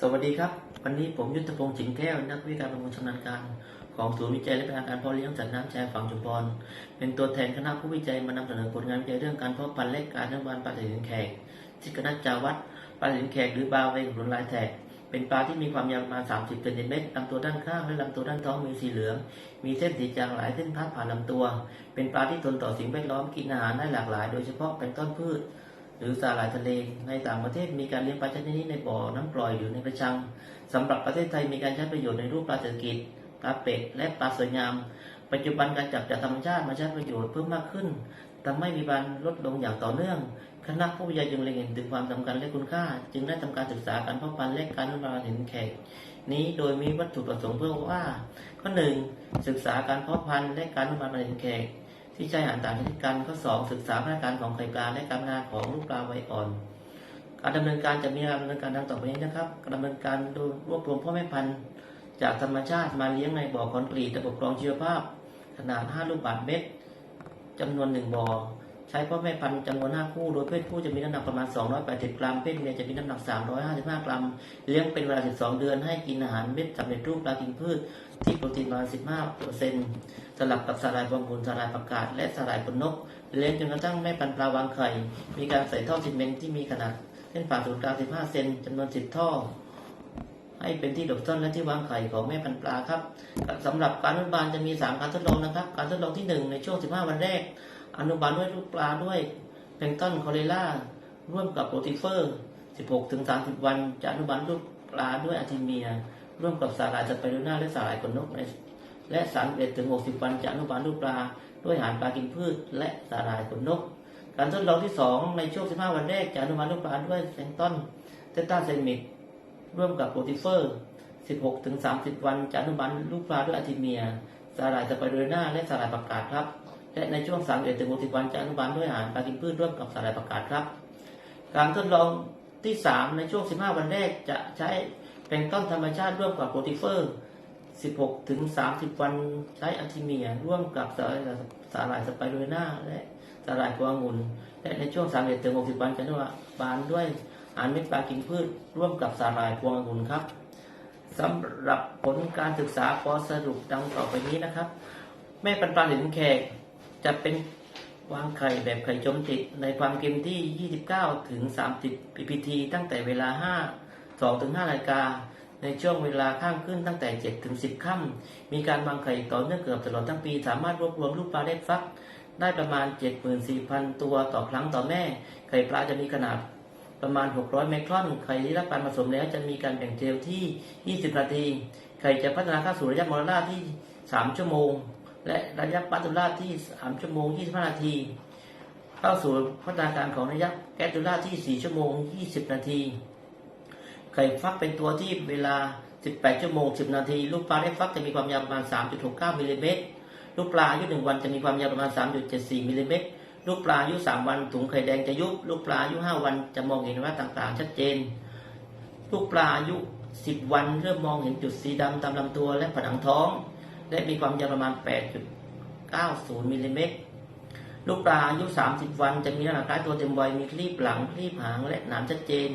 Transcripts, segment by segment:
สวัสดีครับ วันนี้ผมยุทธพงศ์จิงแก้ว นักวิชาการประมงชำนาญการ ของศูนย์วิจัยและพัฒนาการเพาะเลี้ยงสัตว์น้ำชายฝั่งชุมพรเป็นตัวแทนคณะผู้วิจัยมานำเสนอผลงานวิจัยเรื่องการเพาะพันธุ์และการทั้ยงวันปลาสลิดแขกที่คณะจาวัดปลาสลิดแขกหรือบาเวงหลุนลายแทกเป็นปลาที่มีความยาวประมาณ 30เซนติเมตรลำตัวด้านข้างและลำตัวด้านท้องมีสีเหลือง มีเส้นสีจางหลายเส้นพาดผ่านลำตัว เป็นปลาที่ทนต่อสิ่งแวดล้อมกินอาหารได้หลากหลาย โดยเฉพาะเป็นต้นพืช หรือสาหร่ายทะเลในต่างประเทศมีการเลี้ยงปลาชนิดนี้ในบ่อน้ำปล่อยหรือในกระชังสำหรับประเทศไทยมีการใช้ประโยชน์ในรูปปลาเศรษฐกิจปลาเป็ดและปลาสวยงาม ปัจจุบันการจับจากธรรมชาติมาใช้ประโยชน์เพิ่มมากขึ้นทำให้มีการลดลงอย่างต่อเนื่องคณะผู้วิจัยจึงเล็งเห็นถึงความสำคัญและคุณค่า จึงได้ทำการศึกษาการเพาะพันธุ์และการพัฒนาเห็นแขกนี้โดยมีวัตถุประสงค์เพื่อว่า ข้อหนึ่งศึกษาการเพาะพันธุ์และการพัฒนาเห็นแขก ที่ใช้อาหารต่างชนิดกันข้อสองศึกษาพัฒนาการของไข่ปลาและการพัฒนาของลูกปลาไวอ่อน การดำเนินการจะมีการดำเนินการดังต่อไปนี้นะครับการดำเนินการโดยรวบรวมพ่อแม่พันธุ์จากธรรมชาติมาเลี้ยงในบ่อคอนกรีตระบบกรองชีวภาพ ขนาด 5 ลูกบาศก์เมตรจำนวน 1 บ่อ ช้พ่อแม่พันธุ์จำนวน 5 คู่ โดยเพศผู้จะมีน้ำหนักประมาณ 280 กรัม เพศเมียจะมีน้ำหนัก 355 กรัม เลี้ยงเป็นเวลา 12 เดือน ให้กินอาหารเม็ดสำเร็จรูปปลากินพืช ที่โปรตีนประมาณ 15%สลับกับสาหร่ายฟองบุญสาหร่ายผักกาด และสาหร่ายขนนก เลี้ยงจนกระทั่งแม่พันธุ์ปลาวางไข่ มีการใส่ท่อซีเมนต์ที่มีขนาดเส้นผ่าศูนย์กลาง 15 เซนจำนวน 10 ท่อ ให้เป็นที่หลบซ่อนและที่วางไข่ของแม่พันธุ์ปลาครับสำหรับการอนุบาลจะมี 3 การทดลองนะครับ การทดลองที่ 1 ในช่วง 15 วันแรก อนุบาลด้วยลูกปลาด้วยแพลงต้นคอเรล่าร่วมกับโปรติเฟอร์ 16ถึง30 วัน จะอนุบาลลูกปลาด้วยอะทิเมีย ร่วมกับสาหร่ายสไปรูน่าและสาหร่ายขนนกในและ31ถึง60 วันจะอนุบาลลูกปลา ด้วยอาหารปลากินพืช และสาหร่ายขนนกการทดลองที่ 2 ในช่วง 15 วันแรกจะอนุบาลลูกปลาด้วยแพลงต้นเทต้าเซมิก ร่วมกับโปรติเฟอร์ 16ถึง30 วันจะอนุบาลลูกปลาด้วยอะทิเมีย สาหร่ายสไปรูน่าและสาหร่ายประกาศครับ และในช่วง 31ถึง60 วันจะอนุบาลด้วยอาหารปลากินพืชร่วมกับสาหร่ายประกาศครับ การทดลองที่ 3 ในช่วง 15 วันแรกจะใช้แพลงต้นธรรมชาติร่วมกับโปรติเฟอร์ 16ถึง30 วันใช้อะทิเมีย ร่วมกับสาหร่ายสาหร่ายสไปรูน่าและสาหร่ายกวางุนและในช่วง 31ถึง60 วันจะอนุบาลด้วย อาหารเม็ดปลากินพืช ร่วมกับสาหร่ายกวางุนครับสำหรับผลการศึกษาขอสรุปดังต่อไปนี้นะครับ แม่ปันปลาหลินแขกจะเป็นวางไข่แบบไข่จมติดในความเค็มที่ 29 ถึง 30 ppt ตั้งแต่เวลา 5 2ถึง5นาฬิกา ในช่วงเวลาข้ามขึ้นตั้งแต่ 7 ถึง 10 ค่ำมีการวางไข่ต่อเนื่องเกือบตลอดทั้งปี สามารถรวบรวมลูกปลาได้ฟัก ได้ประมาณ 74,000 ตัวต่อครั้งต่อแม่ ไข่ปลาจะมีขนาด ประมาณ 600 ไมครอน ไข่ที่รับการผสมแล้วจะมีการแบ่งเจลที่ 20 นาที ไข่จะพัฒนาเข้าสู่ระยะมอลลาที่ 3 ชั่วโมง และระยะปัตุลาที่ 3 ชั่วโมง 25 นาที เข้าสู่พัฒนาการของระยะแกตตุลาที่ 4 ชั่วโมง 20 นาที ไข่ฟักเป็นตัวที่เวลา 18 ชั่วโมง 10 นาที ลูกปลาได้ฟักจะมีความยาวประมาณ 3.69มิลลิเมตร ลูกปลาอายุ1วันจะมีความยาวประมาณ 3.74มิลลิเมตร ลูกปลาอายุ3วันถุงไข่แดงจะยุบ ลูกปลาอายุ5วันจะมองเห็นว่าต่างๆ ชัดเจน ลูกปลาอายุ10วันเริ่มมองเห็นจุดสีดำตามลำตัวและผนังท้อง และมีความยาวประมาณ 8.90มิลลิเมตรลูกปลาอายุ 30 วันจะมีลักษณะคล้ายตัวเต็มวัยมีคลีบหลังคลีบหางและหนามชัดเจน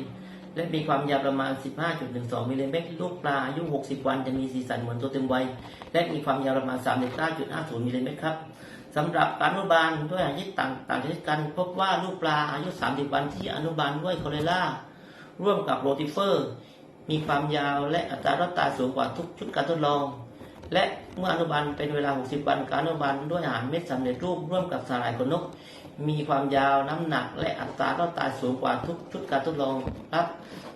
และมีความยาวประมาณ 15.12มิลลิเมตรลูกปลาอายุ 60 วันจะมีสีสันเหมือนตัวเต็มวัยและมีความยาวประมาณ 39.50มิลลิเมตรครับ สำหรับการอนุบาลด้วยอายุต่างต่างชนิดกัน พบว่าลูกปลาอายุ 30 วันที่อนุบาลด้วยโคเรล่า ร่วมกับโรติเฟอร์ มีความยาวและอัตรารอดตายสูงกว่าทุกชุดการทดลอง และเมื่ออนุบาลเป็นเวลา 60 วันการอนุบาลด้วยอาหารเม็ดสำเร็จรูปร่วมกับสาหร่ายขนนก มีความยาวน้ำหนัก และอัตรารอดตายสูงกว่าทุกชุดการทดลองครับ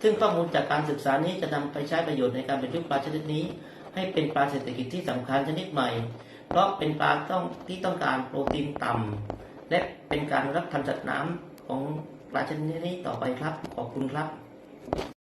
ซึ่งข้อมูลจากการศึกษานี้จะนำไปใช้ประโยชน์ในการเป็นยุกปลาชนิดนี้ ให้เป็นปลาเศรษฐกิจที่สำคัญชนิดใหม่ เพราะเป็นปลาต้องที่ต้องการโปรตีนต่ำและเป็นการรับพันธุ์สัตว์น้ำของปลาชนิดนี้ต่อไปครับ ขอบคุณครับ